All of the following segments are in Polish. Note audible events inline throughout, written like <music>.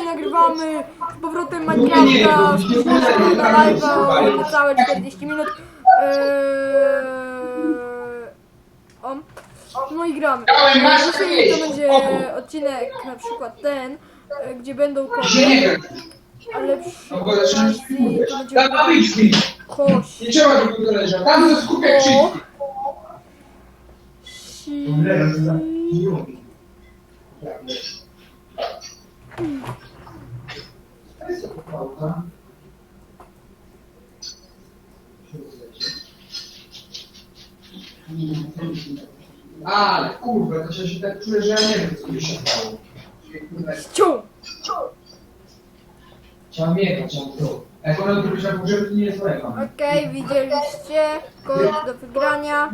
dzisiaj nagrywamy z powrotem Minecrafta, wpisaliśmy na live'a o całe 40 minut. Eee, o. No i gramy. Dzisiaj to będzie odcinek na przykład ten, e, gdzie będą kości, ale przy okazji to będzie kość. Nie trzeba tego doleżeć. Tam to skupię O. krzyki. Si... Ale kurwa, to się tak czuję, że ja nie wiem, co mi się stało. Ciu! Chciałem jechać, chciałem to. Jak ona pogrzebie, to nie jest moja mama. Okej, widzieliście. Kod do wygrania.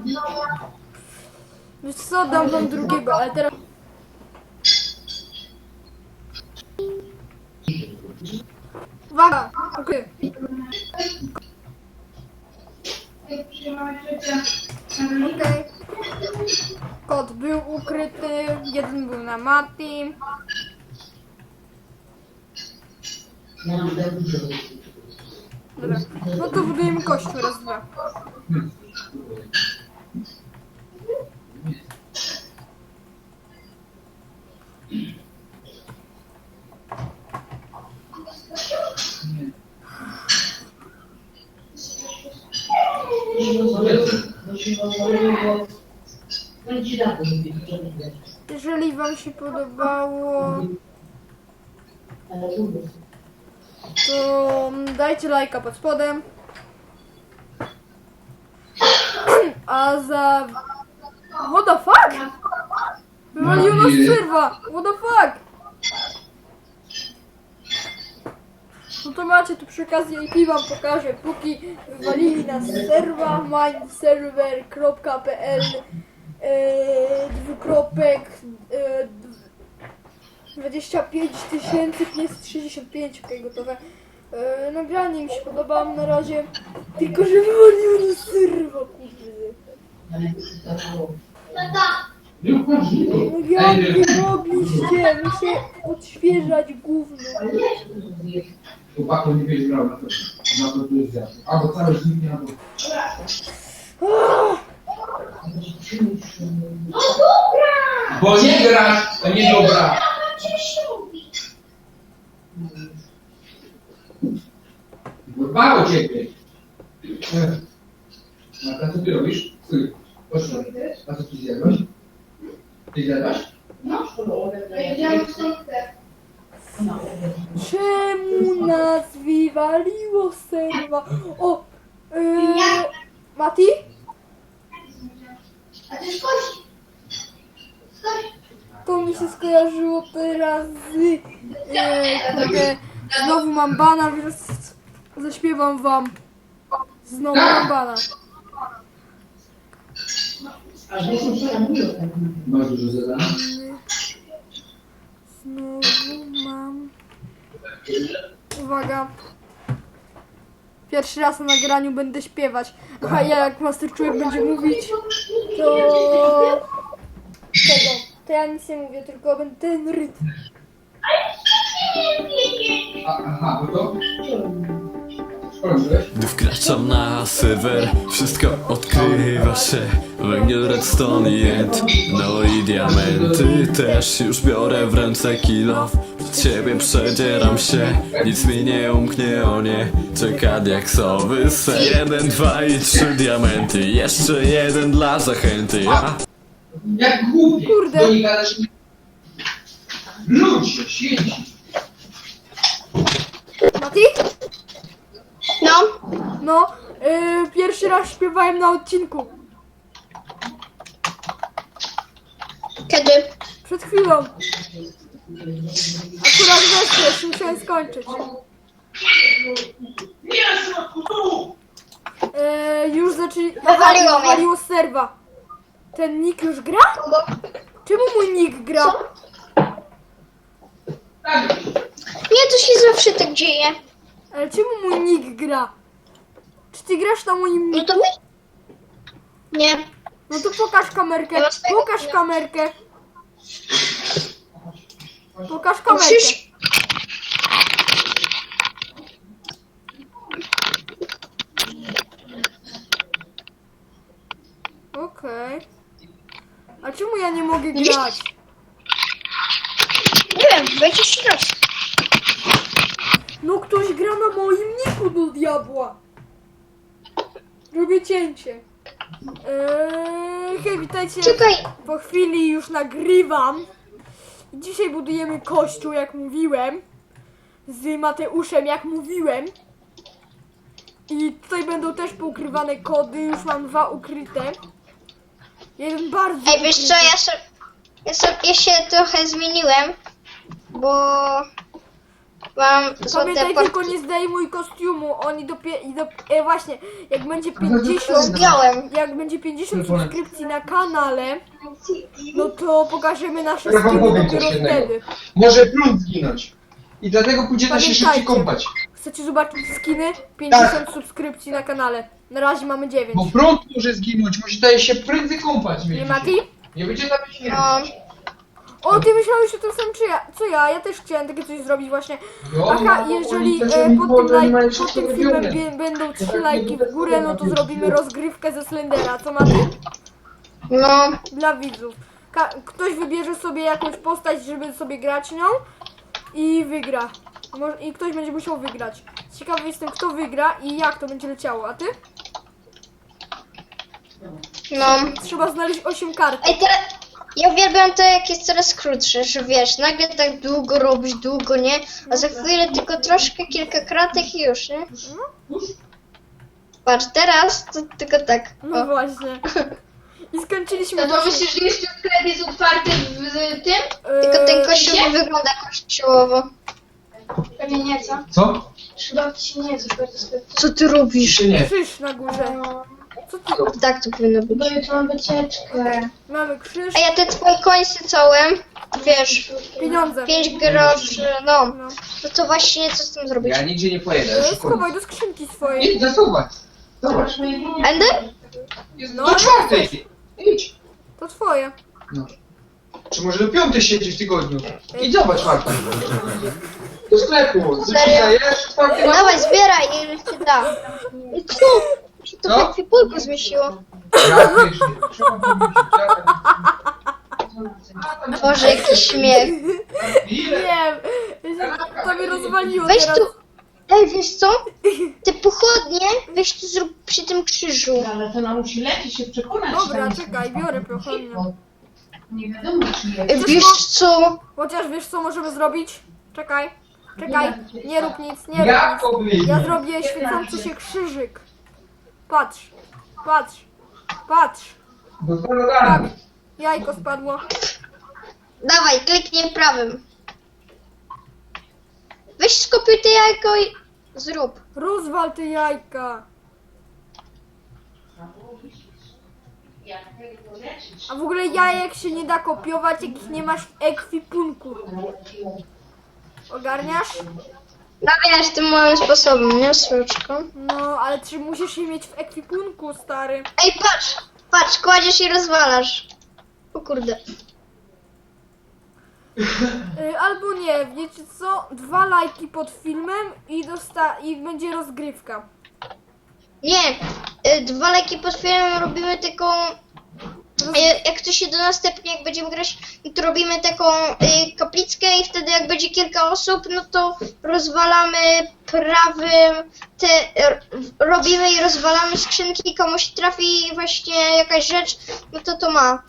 Wiesz co, dam wam drugiego, ale teraz... Uwaga! Okej. Okej. Kod był ukryty, jeden był na Mati. Dobra. No to budujemy kościół, raz, dwa. Jeżeli wam się podobało, to dajcie lajka pod spodem. A za... What the fuck? Wywaliło nas serwa! What the fuck? No to macie tu przy okazji IP wam pokażę, póki wywalili nas z serwa mindserver.pl e, dwukropek e, d- 25 tysięcy 565, okej, gotowe. E, nagranie mi się podoba na razie, tylko że wywaliło nas serwa, kurde. No jak nie mogliście mi się odświeżać gówno. Chłopaku nie wiesz brał na to. Na to tu jest. Albo całe zniknie, albo... Ah! Bo nie grasz, to nie dobra. Dba o ciebie. A co ty robisz? Stój. Proszę. A co ty zjadłaś? Ty zjadłaś? Czemu nas wywaliło serwa? O! Yy, Mati? A to jest kość. Kość. To mi się skojarzyło teraz z... Kurde, znowu mam bana, więc zaśpiewam wam. Znowu mam bana. Masz dużo zadań? Znowu mam... Uwaga. Pierwszy raz na nagraniu będę śpiewać. A ja jak Master Człowiek będzie mówić, to... Tego. To ja nic nie mówię, tylko będę ten rytm. A, aha, to? Skończyłeś? Gdy wkraczam na serwer, wszystko odkrywa się. Węgiel, redstone i jęt, no i diamenty Też już biorę w ręce kilo Przed ciebie przedzieram się, nic mi nie umknie, o nie. Czeka diaksowy. Ser Jeden, dwa i trzy diamenty. Jeszcze jeden dla zachęty, ja Jak głupie. Kurde. Do nich gadasz. Ludzie, siedzi. Mati? No. No, yy, pierwszy raz śpiewałem na odcinku. Kiedy? Przed chwilą. Akurat weszło, już musiałem skończyć. Yy, już zaczęli... Wywaliło mnie. Wywaliło z serwa. Ten nick już gra? Czemu mój nick gra? Tak. Nie, to się zawsze tak dzieje. Ale czemu mój nick gra? Czy ty grasz na moim No nicku? to wy... Nie. No to pokaż kamerkę. Ja swojego <laughs> Pokaż kamerkę. Pokaż kamerkę. przecież... grać. Nie wiem, będziesz grać. No ktoś gra na moim niku do diabła. Robię cięcie. Eee, hej, witajcie. Czekaj, Po chwili już nagrywam. Dzisiaj budujemy kościół, jak mówiłem. Z Mateuszem, jak mówiłem. I tutaj będą też poukrywane kody. Już mam dwa ukryte. Jeden bardzo. ej, wiesz co, ukryty. ja, so, ja, so, ja się trochę zmieniłem, bo mam złote Pamiętaj, tylko portki. nie zdejmuj kostiumu. Oni dopiero. Do, e, właśnie, jak będzie 50. Zdjąłem. Jak będzie 50 subskrypcji na kanale, no <laughs> to pokażemy nasze Ja wam skiny powiem dopiero coś jednego. wtedy. Może prąd zginąć. I dlatego pójdziecie się szybciej kąpać. Chcecie zobaczyć skiny? 50 subskrypcji na kanale. Na razie mamy 9. Bo prąd może zginąć, musicie się prędzej kąpać. Nie. Mati? Nie będzie tam śmierci. No, O, ty myślałeś o tym samym czy ja, co ja? Ja też chciałem takie coś zrobić właśnie. Jo, Aha, no, jeżeli oni też e, pod, tym, laj, mają pod wszystko tym filmem robione. bie- będą 3 lajki w górę, no to zrobimy rozgrywkę ze Slendera. Co Mati? no, Dla widzów. Ka- ktoś wybierze sobie jakąś postać, żeby sobie grać nią i wygra. Mo- I ktoś będzie musiał wygrać. Ciekawy jestem, kto wygra i jak to będzie leciało. A ty? No. Trzeba znaleźć 8 kart. Ej, teraz, ja uwielbiam to, jak jest coraz krótsze, że wiesz, nagle tak długo robisz, długo, nie? A za chwilę tylko troszkę, kilka kratek i już, nie? Patrz, teraz to tylko tak. No O. właśnie. I skończyliśmy No to myślisz, że jeszcze sklep jest otwarty w tym? Tylko ten kościół nie wygląda kościołowo. Pewnie nie, co? Co? Chyba ci nie jest otwarty sklep. Co ty robisz? Czy nie? krzyż na górze. Co ty? Tak to powinno być. Bo jutro mam wycieczkę. Mamy krzyż, A ja te twoje końce całe, wiesz, pieniądze. 5 groszy, no. No. No to właśnie co z tym zrobić? Ja nigdzie nie pojedę. E, szybko. Schowaj do skrzynki swojej. Idź, zasuwać. Zobacz. Ender? Jest No, do ale czwartej. Idź. To twoje. No. Czy może do piątej siedzieć w tygodniu? Idź zobacz czwartej. Do sklepu. Serio? Jest czwarty Dawaj, zbieraj, ile ci da. I Co? Się to Co? w ekwipunku zmieściło. Ja wiesz, trzeba pomyśleć, ja tam- Boże, jaki śmiech. Ile? Nie, to mnie rozwaliło Weź teraz. tu. Ej, wiesz co? Te pochodnie weź tu zrób przy tym krzyżu. Ale to ona musi lecieć się przekonać. czy Dobra, tam jest czekaj, biorę pochodnie. Nie wiadomo, czy jest. Ej, Wiesz co? Chociaż wiesz co możemy zrobić? Czekaj, czekaj, nie rób nic, nie Jak rób to nic. wyjdzie? Ja zrobię świecący się krzyżyk. Patrz, patrz, patrz. Zaradania. Jajko spadło. Dawaj, kliknij prawym. Weź skopiuj te jajko i zrób. Rozwal te jajka. A w ogóle jajek się nie da kopiować, jak ich nie masz w ekwipunku. Ogarniasz? No wiesz, tym moim sposobem, nie? Sroczką. No, ale czy musisz je mieć w ekwipunku, stary? Ej, patrz! Patrz, kładziesz i rozwalasz. O kurde. Y, albo nie, wiecie co? Dwa lajki pod filmem i, dosta- i będzie rozgrywka. Nie, y, dwa leki pod filmem robimy taką... y, Jak to się do następnie, jak będziemy grać, no to robimy taką y, kaplickę i wtedy jak będzie kilka osób, no to rozwalamy prawym, te, robimy i rozwalamy skrzynki, komuś trafi właśnie jakaś rzecz, no to to ma.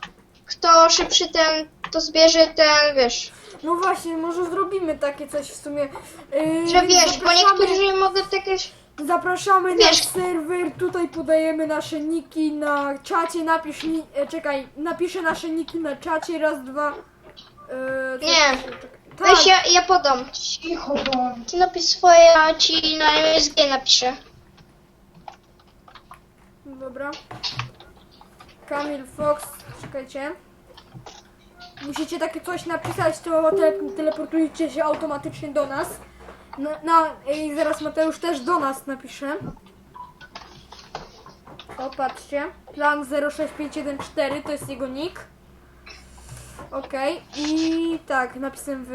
Kto szybszy ten, to zbierze ten, wiesz, No właśnie, może zrobimy takie coś w sumie. Yy, że wiesz, bo niektórzy mogą takie... Zapraszamy na Wiesz- serwer, tutaj podajemy nasze niki na czacie, napisz ni- e, czekaj, napiszę nasze niki na czacie, raz, dwa. E, Nie. Tak, Weź, ja, ja podam. Cicho. Ty napisz swoje, a ci na MSG napiszę. dobra. Kamil Fox, czekajcie. Musicie takie coś napisać, to te, teleportujecie się automatycznie do nas. Na, na, I zaraz Mateusz też do nas napisze. O, patrzcie. Plan 06514 to jest jego nick. Okej, i tak, napisem wy...